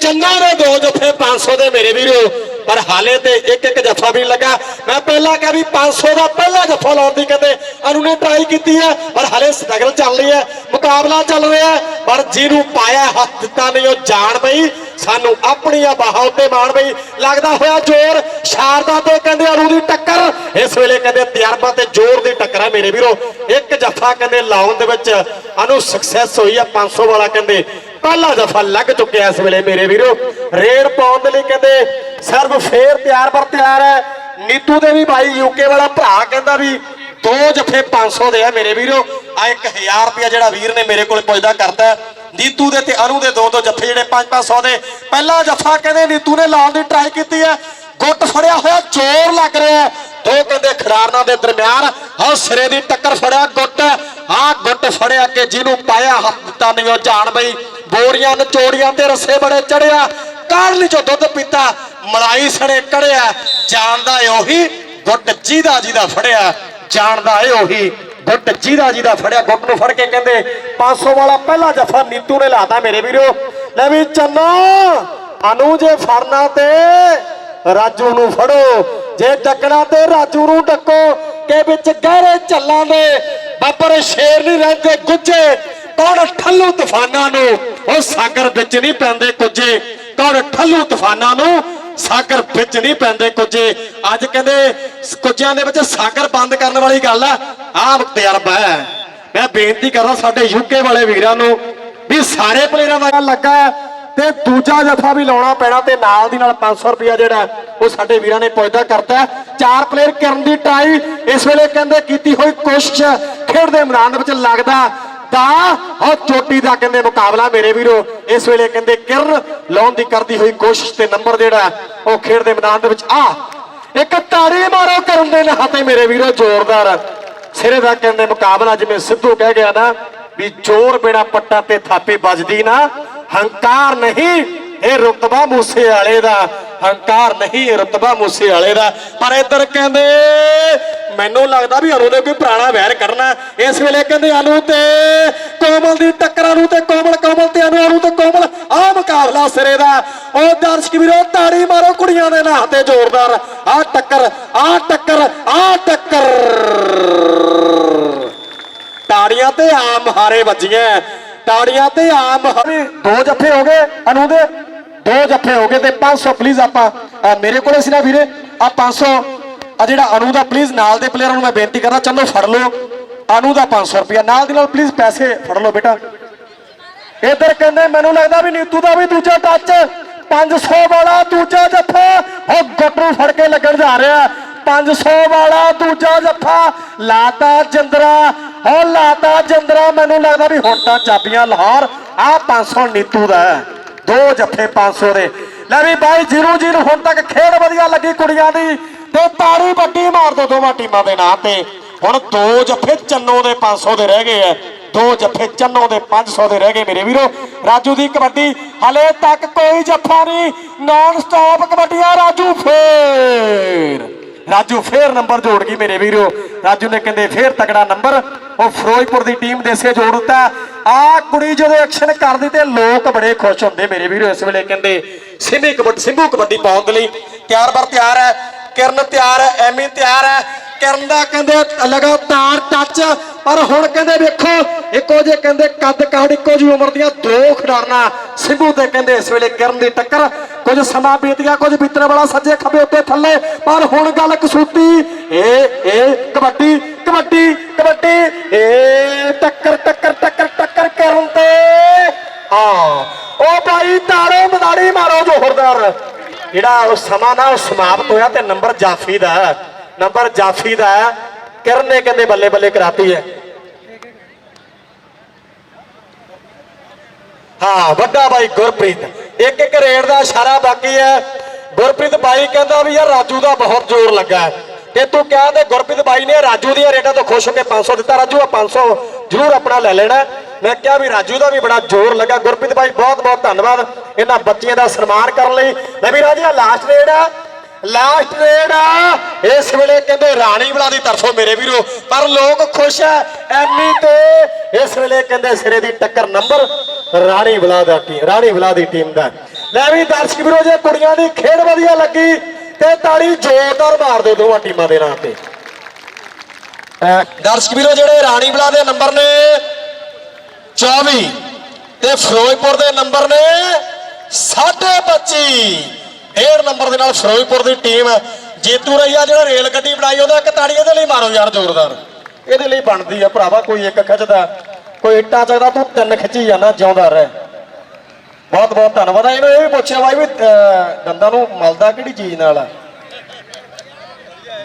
ਚੰਨਾ ਦੇ ਦੋ ਜੱਫੇ 500 ਦੇ ਮੇਰੇ ਵੀਰੋ। ਪਰ ਹਾਲੇ ਤੇ ਇੱਕ ਇੱਕ ਜੱਫਾ ਵੀ ਲੱਗਾ। ਮੈਂ ਪਹਿਲਾਂ ਕਿਹਾ ਵੀ 500 ਦਾ ਪਹਿਲਾ ਜੱਫਾ ਲਾਉਣ ਦੀ ਕਹਿੰਦੇ ਅਨੂ ਨੇ ਟਰਾਈ ਕੀਤੀ ਹੈ ਪਰ ਹਾਲੇ ਸਟਰਗਲ ਚੱਲ ਰਹੀ ਹੈ ਮੁਕਾਬਲਾ ਚੱਲ ਰਿਹਾ ਪਰ ਜਿਹਨੂੰ ਪਾਇਆ ਹੱਥ ਦਿੱਤਾ ਨਹੀਂ, ਉਹ ਜਾਣ ਪਈ ਸਾਨੂੰ ਆਪਣੀਆਂ ਬਾਹਾਂ ਉੱਤੇ ਮਾਣ ਪਈ ਲੱਗਦਾ ਹੋਇਆ ਜ਼ੋਰ, ਸ਼ਾਰਦਾ ਤੇ ਕਹਿੰਦੇ ਅਨੂ ਦੀ ਟੱਕਰ, ਇਸ ਵੇਲੇ ਕਹਿੰਦੇ ਤਜਰਬਾ ਤੇ ਜ਼ੋਰ ਦੀ ਟੱਕਰ ਹੈ ਮੇਰੇ ਵੀਰੋ। ਇੱਕ ਜੱਫਾ ਕਹਿੰਦੇ ਲਾਉਣ ਦੇ ਵਿੱਚ ਅਨੂ ਸਕਸੈਸ ਹੋਈ ਹੈ 500 ਵਾਲਾ ਕਹਿੰਦੇ। ਪਹਿਲਾ ਜਫਾ ਲੱਗ ਚੁੱਕਿਆ ਇਸ ਵੇਲੇ ਮੇਰੇ ਵੀਰੋ। ਰੇਡ ਪਾਉਣ ਦੇ ਲਈ ਕਹਿੰਦੇ ਸਰਬ ਫੇਰ ਤਿਆਰ ਪਰ ਤਿਆਰ ਹੈ। ਨੀਤੂ ਦੇ ਵੀ ਭਾਈ ਯੂਕੇ ਵਾਲਾ ਭਰਾ ਕਹਿੰਦਾ ਵੀ ਦੋ ਜਫੇ 500 ਦੇ ਆ ਮੇਰੇ ਵੀਰੋ। ਆ 1000 ਰੁਪਿਆ ਜਿਹੜਾ ਵੀਰ ਨੇ ਮੇਰੇ ਕੋਲ ਪੁੱਜਦਾ ਕਰਤਾ ਹੈ। ਨੀਤੂ ਦੇ ਤੇ ਅਨੂ ਦੇ ਦੋ ਦੋ ਜਫੇ ਜਿਹੜੇ 5-500 ਦੇ। ਪਹਿਲਾ ਜਫਾ ਕਹਿੰਦੇ ਨੀਤੂ ਨੇ ਲਾਉਣ ਦੀ ਟਰਾਈ ਕੀਤੀ ਹੈ। ਗੁੱਟ ਫੜਿਆ ਹੋਇਆ, ਜ਼ੋਰ ਲੱਗ ਰਿਹਾ ਦੋ ਕਹਿੰਦੇ ਖਿਡਾਰਨਾਂ ਦੇ ਦਰਮਿਆਨ ਹਾਂ ਸਿਰੇ ਦੀ ਟੱਕਰ ਫੜਿਆ ਗੁੱਟ। ਆਹ ਗੁੱਟ ਫੜਿਆ ਕਿ ਜਿਹਨੂੰ ਪਾਇਆ ਹੱਥ ਦਿੱਤਾ ਨਹੀਂ ਉਹ ਜਾਣ ਬਈ। ਬੋਰੀਆਂ ਨਚੋੜੀਆਂ ਤੇ ਰੱਸੇ ਬੜੇ ਚੜਿਆ। ਕਾਲਨੀ ਚੋਂ ਦੁੱਧ ਪੀਤਾ, ਮਲਾਈ ਸਣੇ ਕੜਿਆ। ਜਾਣਦਾ ਉਹੀ ਗੁੱਟ ਜਿਹਦਾ ਜਿਹਦਾ ਫੜਿਆ। ਜਾਣਦਾ ਏ ਉਹੀ ਗੁੱਟ ਜਿਹਦਾ ਜਿਹਦਾ ਫੜਿਆ। ਗੁੱਟ ਨੂੰ ਫੜ ਕੇ ਕਹਿੰਦੇ 500 ਵਾਲਾ ਪਹਿਲਾ ਜਫਾ ਨੀਤੂ ਨੇ ਲਾਤਾ ਮੇਰੇ ਵੀਰੋ। ਲੈ ਵੀ ਚੰਨਾ, ਅਨੂ ਜੇ ਫੜਨਾ ਤੇ ਰਾਜੂ ਨੂੰ ਫੜੋ। ਜੇ ਟੱਕਣਾ ਤੇ ਰਾਜੂ ਨੂੰ ਡੱਕੋ। ਕੇ ਵਿੱਚ ਗਹਿਰੇ ਚੱਲਾਂ ਦੇ ਬਾਬਰ ਸ਼ੇਰ ਨਹੀਂ ਰਹਿੰਦੇ ਗੁੱਜੇ ਕੌਣ ਠੱਲੂ ਤੂਫਾਨਾਂ ਨੂੰ? ਉਹ ਸਾਗਰ ਵਿੱਚ ਨਹੀਂ ਪੈਂਦੇ ਕੁਝੇ ਕੌਣ ਠੱਲੂ ਤੂਫਾਨਾਂ ਨੂੰ ਸਾਗਰ ਵਿੱਚ ਨਹੀਂ ਪੈਂਦੇ ਕੁਝੇ ਅੱਜ ਕਹਿੰਦੇ ਕੁਝਿਆਂ ਦੇ ਵਿੱਚ ਸਾਗਰ ਬੰਦ ਕਰਨ ਵਾਲੀ ਗੱਲ ਆ। ਆਹ ਤਜਰਬਾ ਹੈ। ਮੈਂ ਬੇਨਤੀ ਕਰਦਾ ਸਾਡੇ ਯੂਕੇ ਵਾਲੇ ਵੀਰਾਂ ਨੂੰ ਵੀ ਸਾਰੇ ਪਲੇਅਰਾਂ ਦਾ ਲੱਗਾ ਹੈ ਤੇ ਦੂਜਾ ਜਥਾ ਵੀ ਲਾਉਣਾ ਪੈਣਾ ਤੇ ਨਾਲ ਦੀ ਨਾਲ 500 ਰੁਪਿਆ ਜਿਹੜਾ ਉਹ ਸਾਡੇ ਵੀਰਾਂ ਨੇ ਪੁੱਜਦਾ ਕਰਤਾ ਚਾਰ ਪਲੇਅਰ ਕਰਨ ਦੀ ਟਰਾਈ ਇਸ ਵੇਲੇ ਕਹਿੰਦੇ ਕੀਤੀ ਹੋਈ ਕੋਸ਼ਿਸ਼ ਖੇਡ ਦੇ ਮੈਦਾਨ ਵਿੱਚ ਲੱਗਦਾ। ਦਾ ਉਹ ਚੋਟੀ ਦਾ ਕਹਿੰਦੇ ਮੁਕਾਬਲਾ ਮੇਰੇ ਵੀਰੋ। ਇਸ ਵੇਲੇ ਕਹਿੰਦੇ ਕਿਰਨ ਲਾਉਣ ਦੀ ਕਰਦੀ ਹੋਈ ਕੋਸ਼ਿਸ਼ ਤੇ ਨੰਬਰ ਜਿਹੜਾ ਉਹ ਖੇਡ ਦੇ ਮੈਦਾਨ ਦੇ ਵਿੱਚ ਆ। ਇੱਕ ਤਾੜੀ ਮਾਰੋ ਕਰਨ ਦੇ ਨਹਾਤੇ ਮੇਰੇ ਵੀਰੋ ਜ਼ੋਰਦਾਰ। ਸਿਰੇ ਦਾ ਕਹਿੰਦੇ ਮੁਕਾਬਲਾ ਜਿਵੇਂ ਸਿੱਧੂ ਕਹਿ ਗਿਆ ਨਾ, ਵੀ ਜ਼ੋਰ ਬਿਨਾ ਪੱਟਾਂ ਤੇ ਥਾਪੀ ਵੱਜਦੀ ਨਾ, ਹੰਕਾਰ ਨਹੀਂ। ਇਹ ਰੁਤਬਾ ਮੂਸੇ ਵਾਲੇ ਦਾ। ਹੰਕਾਰ ਨਹੀਂ, ਇਹ ਰੁਤਬਾ ਮੂਸੇ ਵਾਲੇ ਦਾ। ਪਰ ਇੱਧਰ ਕਹਿੰਦੇ, ਮੈਨੂੰ ਲੱਗਦਾ ਵੀ ਅਨੂ ਨੇ ਕੋਈ ਪੁਰਾਣਾ ਵੈਰ ਕਰਨਾ ਇਸ ਵੇਲੇ ਕਹਿੰਦੇ, ਅਨੂ ਤੇ ਕੋਮਲ ਦੀ ਟੱਕਰਾਂ ਨੂੰ ਤੇ ਕੋਮਲ ਕੋਮਲ ਤੇ ਅਨੂ ਅਨੂ ਤੇ ਕੋਮਲ। ਆਹ ਮੁਕਾਬਲਾ ਸਿਰੇ ਦਾ। ਉਹ ਦਰਸ਼ਕ ਵੀਰੋ, ਤਾੜੀ ਮਾਰੋ ਕੁੜੀਆਂ ਦੇ ਨਾਂ ਤੇ ਜ਼ੋਰਦਾਰ। ਆਹ ਟੱਕਰ ਆ ਟੱਕਰ ਆ ਟੱਕਰ। ਤਾੜੀਆਂ ਤੇ ਆਮ ਹਾਰੇ ਵੱਜੀਆਂ। ਤਾੜੀਆਂ ਤੇ ਆਮ ਹਾਰੇ ਦੋ ਜੱਫੇ ਹੋ ਗਏ ਅਨੂ ਦੇ। ਦੋ ਜੱਫੇ ਹੋ ਗਏ ਤੇ 500 ਪਲੀਜ਼ ਆਪਾਂ ਮੇਰੇ ਕੋਲੇ ਸੀ ਨਾ ਵੀਰੇ, ਆ 500 ਆ ਜਿਹੜਾ ਅਨੂ ਦਾ ਪਲੀਜ਼ ਨਾਲ ਦੇ ਪਲੇਅਰਾਂ ਨੂੰ ਮੈਂ ਬੇਨਤੀ ਕਰਦਾ, ਚਲੋ ਫੜ ਲਓ, ਅਨੂ ਦਾ 500 ਰੁਪਇਆ, ਨਾਲ ਦੀ ਨਾਲ ਪਲੀਜ਼ ਪੈਸੇ ਫੜ ਲਓ ਬੇਟਾ। ਇਧਰ ਕਹਿੰਦੇ, ਮੈਨੂੰ ਲੱਗਦਾ ਵੀ ਨੀਤੂ ਦਾ ਵੀ ਦੂਜਾ ਟੱਚ 500 ਵਾਲਾ ਦੂਜਾ ਜੱਫਾ, ਉਹ ਗੁੱਟ ਫੜ ਕੇ ਲੱਗਣ ਜਾ ਰਿਹਾ। 500 ਵਾਲਾ ਦੂਜਾ ਜੱਫਾ, ਲਾਤਾ ਜਿੰਦਰਾ, ਉਹ ਲਾਤਾ ਜਿੰਦਰਾ, ਮੈਨੂੰ ਲੱਗਦਾ ਵੀ ਹੁਣ ਤਾਂ ਚਾਬੀਆਂ ਲਾਹੌਰ ਆ 500 ਨੀਤੂ ਦਾ ਦੋ ਜੱਫੇ 500 ਦੇ। ਲੈ ਵੀ ਬਾਈ ਜੀਰੂ ਜੀਰੂ ਹੁਣ ਤੱਕ ਖੇਡ ਵਧੀਆ ਲੱਗੀ ਕੁੜੀਆਂ ਦੀ, ਤੇ ਤਾੜੀ ਵੱਡੀ ਮਾਰ ਦੋ ਦੋਵਾਂ ਟੀਮਾਂ ਦੇ ਨਾਂ ਤੇ। ਹੁਣ ਦੋ ਜੱਫੇ ਚੰਨੋ ਦੇ 500 ਦੇ ਰਹਿ ਗਏ ਆ ਦੋ ਜੱਫੇ ਚੰਨੋ ਦੇ 500 ਦੇ ਰਹਿ ਗਏ ਮੇਰੇ ਵੀਰੋ। ਰਾਜੂ ਦੀ ਕਬੱਡੀ ਹਲੇ ਤੱਕ ਕੋਈ ਜੱਫਾ ਨਹੀਂ। ਨਾਨ ਸਟਾਪ ਕਬੱਡੀਆਂ, ਰਾਜੂ ਫੇਰ। ਰਾਜੂ ਫੇਰ ਨੰਬਰ ਜੋੜ ਗਈ ਮੇਰੇ ਵੀਰੋ। ਰਾਜੂ ਨੇ ਕਹਿੰਦੇ ਫੇਰ ਤਕੜਾ ਨੰਬਰ। ਉਹ ਫਿਰੋਜ਼ਪੁਰ ਦੀ ਟੀਮ ਦੇ ਸੇ ਜੋੜ ਦਿੱਤਾ। ਆ ਕੁੜੀ ਜਦੋਂ ਐਕਸ਼ਨ ਕਰਦੀ ਤੇ ਲੋਕ ਬੜੇ ਖੁਸ਼ ਹੁੰਦੇ ਮੇਰੇ ਵੀਰੋ। ਇਸ ਵੇਲੇ ਕਹਿੰਦੇ ਸਿੰਮੀ ਕਬੱਡੀ ਸਿੰਭੂ ਕਬੱਡੀ ਪਾਉਣ ਦੇ ਲਈ ਤਿਆਰ ਬਰ ਤਿਆਰ ਹੈ। ਕਿਰਨ ਤਿਆਰ ਹੈ, ਐਮੀ ਤਿਆਰ ਹੈ। ਕਿਰਨ ਦਾ ਕਹਿੰਦੇ ਲਗਾਤਾਰ ਟੱਚ ਪਰ ਹੁਣ ਕਹਿੰਦੇ ਵੇਖੋ, ਇੱਕੋ ਜੇ ਕਹਿੰਦੇ ਕੱਦ ਕਾੜ ਇੱਕੋ ਜੀ ਉਮਰ ਦੀਆਂ ਦੋ ਖਿਡਾਰਨਾ ਸਿੰਭੂ ਤੇ ਕਹਿੰਦੇ ਇਸ ਵੇਲੇ ਕਰਨ ਦੀ ਟੱਕਰ। ਕੁਝ ਸਮਾਂ ਬੀਤ ਗਿਆ, ਕੁਝ ਬੀਤਣ ਵਾਲਾ ਸੱਜੇ ਖੱਬੇ ਉੱਤੇ ਥੱਲੇ, ਪਰ ਹੁਣ ਗੱਲ ਕਸੂਤੀ, ਏ ਇਹ ਕਬੱਡੀ ਕਬੱਡੀ ਕਬੱਡੀ ਇਹ ਟੱਕਰ ਟੱਕਰ ਟੱਕਰ ਟੱਕਰ ਕਰਨ ਤੇ। ਆ ਉਹ ਭਾਈ ਤਾੜੋ ਮਦਾੜੀ ਮਾਰੋ ਜ਼ੋਰਦਾਰ ਜਿਹੜਾ ਉਹ ਸਮਾਂ ਨਾ ਉਹ ਸਮਾਪਤ ਹੋਇਆ ਤੇ ਨੰਬਰ ਜਾਫੀ ਦਾ ਨੰਬਰ ਜਾਫੀ ਦਾ ਹੈ। ਕਿਰਨ ਨੇ ਕਹਿੰਦੇ ਬੱਲੇ ਬੱਲੇ ਕਰਾਤੀ ਹੈ। ਹਾਂ, ਵੱਡਾ ਬਾਈ ਗੁਰਪ੍ਰੀਤ। ਇੱਕ ਇੱਕ ਰੇਡ ਦਾ ਇਸ਼ਾਰਾ ਬਾਕੀ ਹੈ। ਗੁਰਪ੍ਰੀਤ ਬਾਈ ਕਹਿੰਦਾ ਵੀ ਯਾਰ ਰਾਜੂ ਦਾ ਬਹੁਤ ਜ਼ੋਰ ਲੱਗਾ ਤੇ ਤੂੰ ਕਿਹਾ ਤੇ ਗੁਰਪ੍ਰੀਤ ਬਾਈ ਨੇ ਰਾਜੂ ਦੀਆਂ ਰੇਟਾਂ ਤੋਂ ਖੁਸ਼ ਹੋ ਕੇ 500 ਦਿੱਤਾ। ਰਾਜੂ ਆ 500 ਜ਼ਰੂਰ ਆਪਣਾ ਲੈ ਲੈਣਾ ਮੈਂ ਕਿਹਾ ਵੀ ਰਾਜੂ ਦਾ ਵੀ ਬੜਾ ਜ਼ੋਰ ਲੱਗਾ। ਗੁਰਪ੍ਰੀਤ ਬਾਈ ਬਹੁਤ ਬਹੁਤ ਧੰਨਵਾਦ। ਇਹਨਾਂ ਬੱਚਿਆਂ ਦਾ ਸਨਮਾਨ ਕਰਨ ਲਈ। ਲੈ ਵੀ ਰਾਜਾ ਲਾਸਟ ਰੇਡ ਆ। ਲਾਸਟ ਰੇਡ ਆ। ਇਸ ਵੇਲੇ ਕਹਿੰਦੇ ਰਾਣੀ ਬਲਾ ਦੀ ਤਰਫੋਂ ਮੇਰੇ ਵੀਰੋ। ਪਰ ਲੋਕ ਖੁਸ਼ ਐ ਐਮੀ ਤੇ। ਇਸ ਵੇਲੇ ਕਹਿੰਦੇ ਸਿਰੇ ਦੀ ਟੱਕਰ ਨੰਬਰ ਰਾਣੀ ਬਲਾ ਦਾ ਟੀਮ, ਰਾਣੀ ਬਲਾ ਦੀ ਟੀਮ ਦਾ। ਲੈ ਵੀ ਦਰਸ਼ਕ ਵੀਰੋ, ਜੇ ਕੁੜੀਆਂ ਦੀ ਖੇਡ ਵਧੀਆ ਲੱਗੀ, ਤੇ ਤਾੜੀ ਜ਼ੋਰਦਾਰ ਮਾਰ ਦਿਓ ਦੋਵਾਂ ਟੀਮਾਂ ਦੇ ਨਾਂ ਤੇ। ਦਰਸ਼ਕ ਵੀਰੋ, ਜਿਹੜੇ ਰਾਣੀ ਬਲਾ ਦੇ ਨੰਬਰ ਨੇ 24 ਤੇ ਫਿਰੋਜ਼ਪੁਰ ਦੇ ਨੰਬਰ ਨੇ 25 ਡੇਢ ਨੰਬਰ ਦੇ ਨਾਲ ਫਿਰੋਜ਼ਪੁਰ ਦੀ ਟੀਮ ਜੇਤੂ ਰਹੀ ਆ ਜਿਹੜਾ ਰੇਲ ਗੱਡੀ ਬਣਾਈ ਉਹਦਾ ਇੱਕ ਤਾੜੀ ਇਹਦੇ ਲਈ ਮਾਰੋ ਯਾਰ ਜ਼ੋਰਦਾਰ। ਇਹਦੇ ਲਈ ਬਣਦੀ ਆ ਭਰਾਵਾ ਕੋਈ ਇੱਕ ਖਿੱਚਦਾ ਕੋਈ ਇੱਟਾਂ ਚੱਕਦਾ ਤੂੰ ਤਿੰਨ ਖਿੱਚੀ ਜਾਂਦਾ ਜਿਉਂਦਾ ਰਹਿ। ਬਹੁਤ ਬਹੁਤ ਧੰਨਵਾਦ ਇਹਨੂੰ ਇਹ ਵੀ ਪੁੱਛਿਆ ਬਾਈ ਵੀ ਅਹ, ਦੰਦਾਂ ਨੂੰ ਮਲਦਾ ਕਿਹੜੀ ਚੀਜ਼ ਨਾਲ? ਆ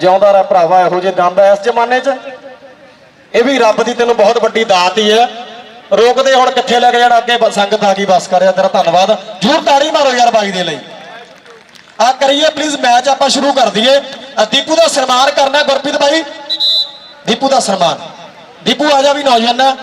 ਜਿਉਂਦਾ ਰਹਿ ਭਰਾਵਾ ਇਹੋ ਜਿਹੇ ਦੰਦ ਆ ਇਸ ਜ਼ਮਾਨੇ 'ਚ। ਇਹ ਵੀ ਰੱਬ ਦੀ ਤੈਨੂੰ ਬਹੁਤ ਵੱਡੀ ਦਾਤ ਹੀ ਹੈ। ਰੋਕਦੇ ਹੁਣ ਕਿੱਥੇ ਲੈ ਕੇ ਜਾਣਾ? ਅੱਗੇ ਸੰਗਤ ਆ ਗਈ, ਬਸ ਕਰਿਆ ਤੇਰਾ ਧੰਨਵਾਦ। ਜਰੂਰ ਤਾੜੀ ਮਾਰੋ ਯਾਰ ਬਾਈ ਦੇ ਲਈ। ਆ ਕਰੀਏ ਪਲੀਜ਼ ਮੈਚ ਆਪਾਂ ਸ਼ੁਰੂ ਕਰ ਦਈਏ। ਦੀਪੂ ਦਾ ਸਨਮਾਨ ਕਰਨਾ ਗੁਰਪ੍ਰੀਤ ਬਾਈ। ਦੀਪੂ ਦਾ ਸਨਮਾਨ। ਦੀਪੂ ਆ ਜਾ ਵੀ ਨੌਜਵਾਨਾ।